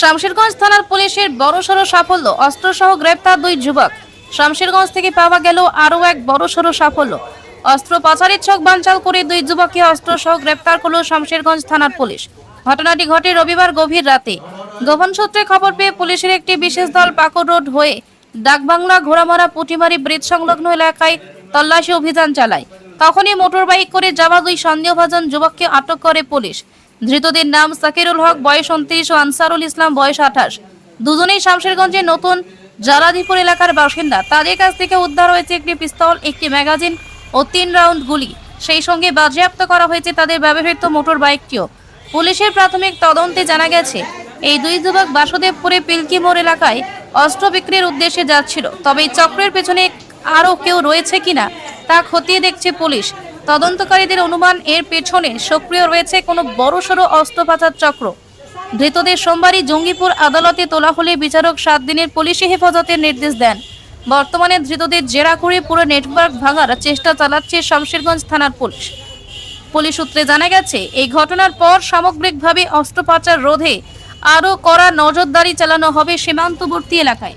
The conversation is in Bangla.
শামশেরগঞ্জ থানার পুলিশের বড়সড় সাফল্য, অস্ত্রসহ গ্রেপ্তার দুই যুবক। শামশেরগঞ্জ থেকে পাওয়া গেল আরও এক বড়সড় সাফল্য। অস্ত্র পাচারের ছক বানচাল করে দুই যুবককে অস্ত্রসহ গ্রেপ্তার করল শামশেরগঞ্জ থানার পুলিশ। ঘটনাটি ঘটে রবিবার গভীর রাতে। গোপন সূত্রে খবর পেয়ে পুলিশের একটি বিশেষ দল পাকড় রোড হয়ে ডাকবাংলা, ঘোড়ামারা, পুটিমারি ব্রিজ সংলগ্ন এলাকায় তল্লাশি অভিযান চালায়। তখনই মোটরবাইক করে যাওয়া দুই সন্দেহভাজন যুবককে আটক করে পুলিশ। ধৃতদের নাম সাকিরুল হক, বয়স উনত্রিশ, ও আনসারুল ইসলাম, বয়স আঠাশ। দুজনেই শামশেরগঞ্জের নতুন জালাদিপুর এলাকার বাসিন্দা। তাদের কাছ থেকে উদ্ধার হয়েছে একটি পিস্তল, একটি ম্যাগাজিন ও তিন রাউন্ড গুলি। সেই সঙ্গে বাজেয়াপ্ত করা হয়েছে তাদের ব্যবহৃত মোটর বাইকটিও। পুলিশের প্রাথমিক তদন্তে জানা গেছে, এই দুই যুবক বাসুদেবপুরে পিলকি মোড় এলাকায় অস্ত্র বিক্রির উদ্দেশ্যে যাচ্ছিল। তবে এই চক্রের পেছনে আরও কেউ রয়েছে কিনা, তা খতিয়ে দেখছে পুলিশ। তদন্তকারীদের অনুমান, এর পেছনে সক্রিয় রয়েছে কোনো বড়সড় অস্ত্র পাচার চক্র। ধৃতদের সোমবারই জঙ্গিপুর আদালতে তোলা হলে বিচারক সাত দিনের পুলিশি হেফাজতের নির্দেশ দেন। বর্তমানে ধৃতদের জেরা করে পুরো নেটওয়ার্ক ভাঙার চেষ্টা চালাচ্ছে শমশেরগঞ্জ থানার পুলিশ। পুলিশ সূত্রে জানা গেছে, এই ঘটনার পর সামগ্রিকভাবে অস্ত্র পাচার রোধে আরও কড়া নজরদারি চালানো হবে সীমান্তবর্তী এলাকায়।